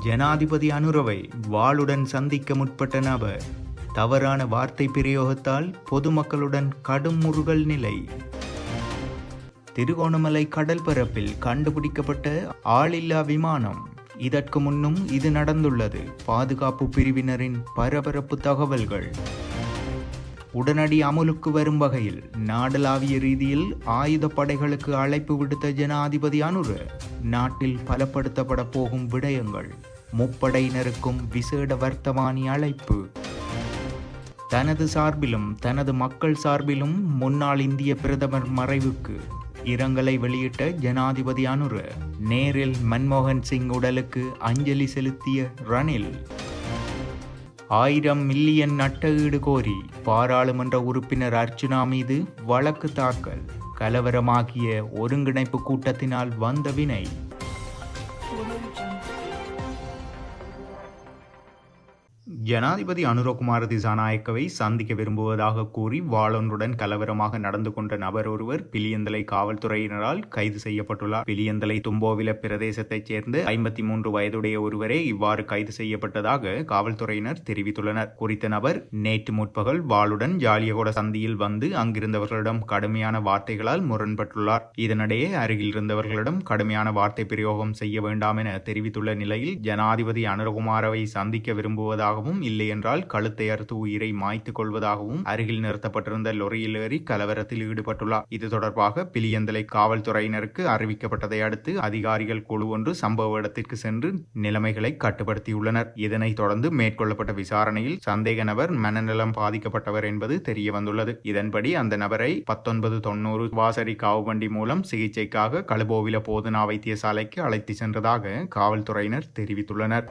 ஜனாதிபதி அனுரவை வாளுடன் சந்திக்க முற்பட்ட நபர். தவறான வார்த்தை பிரயோகத்தால் பொதுமக்களுடன் கடும் முருகல் நிலை. திருகோணமலை கடல் பரப்பில் கண்டுபிடிக்கப்பட்ட ஆளில்லா விமானம். இதற்கு முன்னும் இது நடந்துள்ளது. பாதுகாப்பு பிரிவினரின் பரபரப்பு தகவல்கள். உடனடி அமுலுக்கு வரும் வகையில் நாடளாவிய ரீதியில் ஆயுத படைகளுக்கு அழைப்பு விடுத்த ஜனாதிபதி அனுர நாட்டில் பலப்படுத்தப்பட போகும் விடயங்கள். முப்படையினருக்கும் விசேட வர்த்தமானி அழைப்பு. தனது சார்பிலும் தனது மக்கள் சார்பிலும் முன்னாள் இந்திய பிரதமர் மறைவுக்கு இரங்கலை வெளியிட்ட ஜனாதிபதி அனுர நேரில் மன்மோகன் சிங் உடலுக்கு அஞ்சலி செலுத்திய ரணில் ஆயிரம் மில்லியன் நட்டஈடு கோரி பாராளுமன்ற உறுப்பினர் அர்ச்சுனா மீது வழக்கு தாக்கல் கலவரமாகிய ஒருங்கிணைப்பு கூட்டத்தினால் வந்த வினை. ஜனாதிபதி அனுரகுமார திசாநாயக்கவை சந்திக்க விரும்புவதாக கூறி வாளொன்றுடன் கலவரமாக நடந்து கொண்ட நபர் ஒருவர் பிலியந்தலை காவல்துறையினரால் கைது செய்யப்பட்டுள்ளார். பிலியந்தலை தும்போவில பிரதேசத்தைச் சேர்ந்த ஐம்பத்தி மூன்று வயதுடைய ஒருவரே இவ்வாறு கைது செய்யப்பட்டதாக காவல்துறையினர் தெரிவித்துள்ளனர். குறித்த நபர் நேற்று முற்பகல் வாளுடன் ஜாலியகோட சந்தியில் வந்து அங்கிருந்தவர்களிடம் கடுமையான வார்த்தைகளால் முரண்பட்டுள்ளார். இதனிடையே அருகில் இருந்தவர்களிடம் கடுமையான வார்த்தை பிரயோகம் செய்ய வேண்டாம் என தெரிவித்துள்ள நிலையில் ஜனாதிபதி அனுரகுமாரவை சந்திக்க விரும்புவதாக இல்லை என்றால் கழுத்தை அறுத்து உயிரை மாய்த்துக் கொள்வதாகவும் அருகில் நிறுத்தப்பட்டிருந்த லொரியில் ஏறி கலவரத்தில் ஈடுபட்டுள்ளார். இது தொடர்பாக பிலியந்தலை காவல்துறையினருக்கு அறிவிக்கப்பட்டதை அடுத்து அதிகாரிகள் குழு ஒன்று சம்பவ இடத்திற்கு சென்று நிலைமைகளை கட்டுப்படுத்தியுள்ளனர். இதனைத் தொடர்ந்து மேற்கொள்ளப்பட்ட விசாரணையில் சந்தேக நபர் மனநலம் பாதிக்கப்பட்டவர் என்பது தெரிய வந்துள்ளது இதன்படி அந்த நபரை பத்தொன்பது தொண்ணூறு வாசரி காவுவண்டி மூலம் சிகிச்சைக்காக கழுபோவில போதனா வைத்தியசாலைக்கு அழைத்து சென்றதாக காவல்துறையினர் தெரிவித்துள்ளனர்.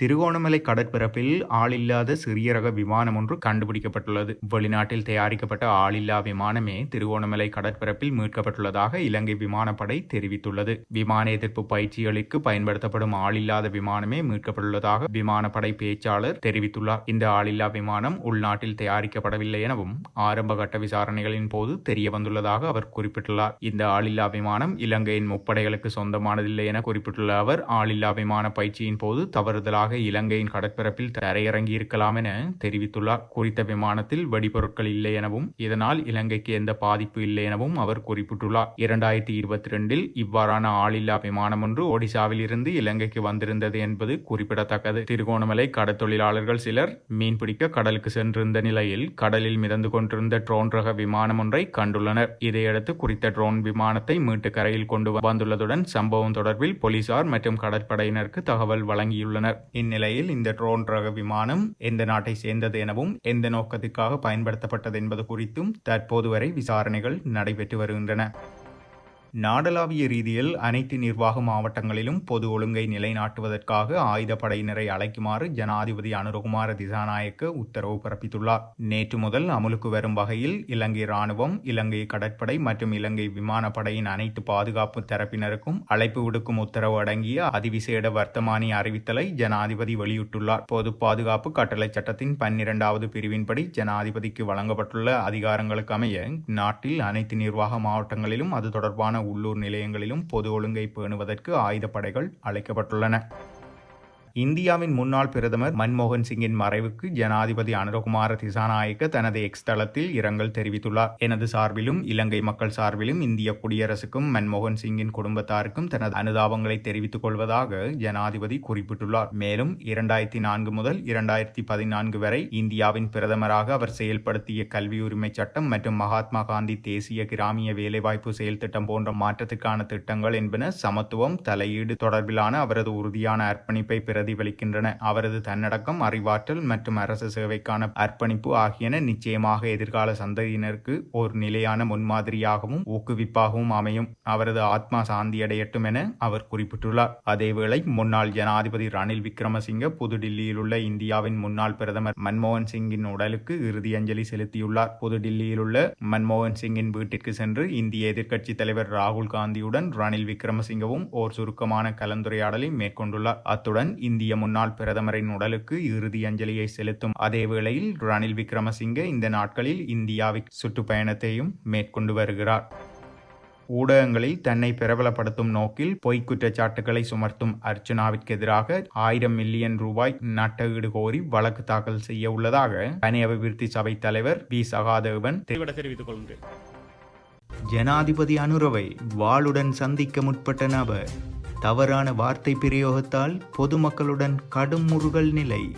திருகோணமலை கடற்பரப்பில் ஆளில்லாத சிறிய ரக விமானம் ஒன்று கண்டுபிடிக்கப்பட்டுள்ளது. வெளிநாட்டில் தயாரிக்கப்பட்ட ஆளில்லா விமானமே திருகோணமலை கடற்பரப்பில் மீட்கப்பட்டுள்ளதாக இலங்கை விமானப்படை தெரிவித்துள்ளது. விமான எதிர்ப்பு பயிற்சிகளுக்கு பயன்படுத்தப்படும் ஆளில்லாத விமானமே மீட்கப்பட்டுள்ளதாக விமானப்படை பேச்சாளர் தெரிவித்துள்ளார். இந்த ஆளில்லா விமானம் உள்நாட்டில் தயாரிக்கப்படவில்லை எனவும் ஆரம்ப கட்ட விசாரணைகளின் போது தெரிய வந்துள்ளதாக அவர் குறிப்பிட்டுள்ளார். இந்த ஆளில்லா விமானம் இலங்கையின் முப்படைகளுக்கு சொந்தமானதில்லை என குறிப்பிட்டுள்ள அவர் ஆளில்லா விமான பயிற்சியின் போது தவறுதலாக பதிலாக இலங்கையின் கடற்பரப்பில் தரையிறங்கி இருக்கலாம் என தெரிவித்துள்ளார். குறித்த விமானத்தில் வெடிபொருட்கள் இல்லை எனவும் இதனால் இலங்கைக்கு எந்த பாதிப்பு இல்லை எனவும் அவர் குறிப்பிட்டுள்ளார். இரண்டாயிரத்தி இருபத்தி ரெண்டில் இவ்வாறான ஆளில்லா விமானம் ஒன்று ஒடிசாவில் இருந்து இலங்கைக்கு வந்திருந்தது என்பது குறிப்பிடத்தக்கது. திருகோணமலை கடற்தொழிலாளர்கள் சிலர் மீன்பிடிக்க கடலுக்கு சென்றிருந்த நிலையில் கடலில் மிதந்து கொண்டிருந்த ட்ரோன் ரக விமானம் ஒன்றை கண்டுள்ளனர். இதையடுத்து குறித்த ட்ரோன் விமானத்தை மீட்டு கரையில் கொண்டு வந்துள்ளதுடன் சம்பவம் தொடர்பில் போலீசார் மற்றும் கடற்படையினருக்கு தகவல் வழங்கியுள்ளனர். இந்நிலையில் இந்த ட்ரோன் ரக விமானம் எந்த நாட்டை சேர்ந்தது எனவும் எந்த நோக்கத்திற்காக பயன்படுத்தப்பட்டது என்பது குறித்தும் தற்போது வரை விசாரணைகள் நடைபெற்று வருகின்றன. நாடளாவிய ரீதியில் அனைத்து நிர்வாக மாவட்டங்களிலும் பொது ஒழுங்கை நிலைநாட்டுவதற்காக ஆயுதப்படையினரை அழைக்குமாறு ஜனாதிபதி அனுரகுமார திசாநாயக்க உத்தரவு பிறப்பித்துள்ளார். நேற்று முதல் அமுலுக்கு வரும் வகையில் இலங்கை ராணுவம் இலங்கை கடற்படை மற்றும் இலங்கை விமானப்படையின் அனைத்து பாதுகாப்பு தரப்பினருக்கும் அழைப்பு விடுக்கும் உத்தரவு அடங்கிய அதிவிசேட வர்த்தமானி அறிவித்தலை ஜனாதிபதி வெளியிட்டுள்ளார். பொது பாதுகாப்பு கட்டளை சட்டத்தின் பன்னிரண்டாவது பிரிவின்படி ஜனாதிபதிக்கு வழங்கப்பட்டுள்ள அதிகாரங்களுக்கு அமைய நாட்டில் அனைத்து நிர்வாக மாவட்டங்களிலும் அது தொடர்பான உள்ளூர் நிலையங்களிலும் பொது ஒழுங்கை பேணுவதற்கு ஆயுதப்படைகள் அழைக்கப்பட்டுள்ளன. இந்தியாவின் முன்னாள் பிரதமர் மன்மோகன் சிங்கின் மறைவுக்கு ஜனாதிபதி அனுரகுமார திசாநாயக்க தனது எக்ஸ் தளத்தில் இரங்கல் தெரிவித்துள்ளார். எனது சார்பிலும் இலங்கை மக்கள் சார்பிலும் இந்திய குடியரசுக்கும் மன்மோகன் சிங்கின் குடும்பத்தாருக்கும் தனது அனுதாபங்களை தெரிவித்துக் கொள்வதாக ஜனாதிபதி குறிப்பிட்டுள்ளார். மேலும் இரண்டாயிரத்தி நான்கு முதல் இரண்டாயிரத்தி பதினான்கு வரை இந்தியாவின் பிரதமராக அவர் செயல்படுத்திய கல்வி உரிமை சட்டம் மற்றும் மகாத்மா காந்தி தேசிய கிராமிய வேலைவாய்ப்பு செயல் திட்டம் போன்ற மாற்றத்துக்கான திட்டங்கள் என்பன சமத்துவம் தலையீடு தொடர்பிலான அவரது உறுதியான அர்ப்பணிப்பை பிரதிபலிக்கின்றன. அவரது தன்னடக்கம் அறிவாற்றல் மற்றும் அரசு சேவைக்கான அர்ப்பணிப்பு ஆகியன நிச்சயமாக எதிர்கால சந்ததியினருக்கு ஒரு நிலையான முன்மாதிரியாகவும் ஊக்குவிப்பாகவும் அமையும். அவரது ஆத்மா சாந்தியடையட்டும் என அவர் குறிப்பிட்டுள்ளார். அதேவேளை முன்னாள் ஜனாதிபதி ரணில் விக்ரமசிங்க புதுடில்லியில் உள்ள இந்தியாவின் முன்னாள் பிரதமர் மன்மோகன் சிங்கின் உடலுக்கு இறுதி அஞ்சலி செலுத்தியுள்ளார். புதுடில்லியில் உள்ள மன்மோகன் சிங்கின் வீட்டிற்கு சென்று இந்திய எதிர்க்கட்சி தலைவர் ராகுல் காந்தியுடன் ரணில் விக்ரமசிங்கவும் ஓர் சுருக்கமான கலந்துரையாடலை மேற்கொண்டுள்ளார். அத்துடன் இந்திய முன்னாள் பிரதமரின் உடலுக்கு இறுதி அஞ்சலியை செலுத்தும் அதே வேளையில் ரணில் விக்ரமசிங்கே இந்த நாட்களில் இந்தியாவிற்கு சுற்றுப்பயணத்தையும் மேற்கொண்டு வருகிறார். ஊடகங்களில் தன்னை பிரபலப்படுத்தும் நோக்கில் பொய்க் குற்றச்சாட்டுகளை சுமர்த்தும் அர்ச்சனாவிற்கு எதிராக ஆயிரம் மில்லியன் ரூபாய் நட்டஈடு கோரி வழக்கு தாக்கல் செய்ய உள்ளதாக பனி அபிவிருத்தி சபை தலைவர் வி. சகாதேவன் தெரிவித்துக் கொள்கின்றேன். ஜனாதிபதி அனுரவை வாளுடன் சந்திக்க முற்பட்ட நபர் தவறான வார்த்தை பிரயோகத்தால் பொதுமக்களுடன் கடும் முருகல் நிலை.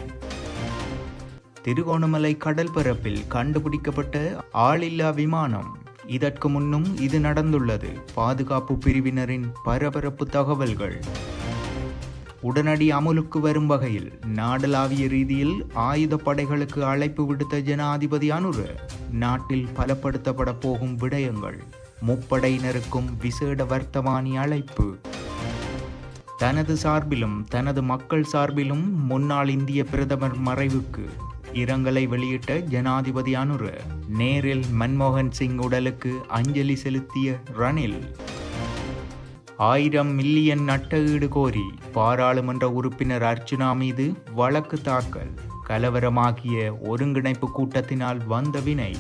திருகோணமலை கடல் பரப்பில் கண்டுபிடிக்கப்பட்ட ஆளில்லா விமானம். இதற்கு முன்னும் இது நடந்துள்ளது. பாதுகாப்பு பிரிவினரின் பரபரப்பு தகவல்கள். உடனடி அமுலுக்கு வரும் வகையில் நாடளாவிய ரீதியில் ஆயுத படைகளுக்கு அழைப்பு விடுத்த ஜனாதிபதி அனுர நாட்டில் பலப்படுத்தப்பட போகும் விடயங்கள். முப்படையினருக்கும் விசேட வர்த்தமானி அழைப்பு. தனது சார்பிலும் தனது மக்கள் சார்பிலும் முன்னாள் இந்திய பிரதமர் மறைவுக்கு இரங்கலை வெளியிட்ட ஜனாதிபதி அனுரு நேரில் மன்மோகன் சிங் உடலுக்கு அஞ்சலி செலுத்திய ரணில். ஆயிரம் மில்லியன் நட்டஈடு கோரி பாராளுமன்ற உறுப்பினர் அர்ச்சுனா மீது வழக்கு தாக்கல். கலவரமாகிய ஒருங்கிணைப்பு கூட்டத்தினால் வந்த வினை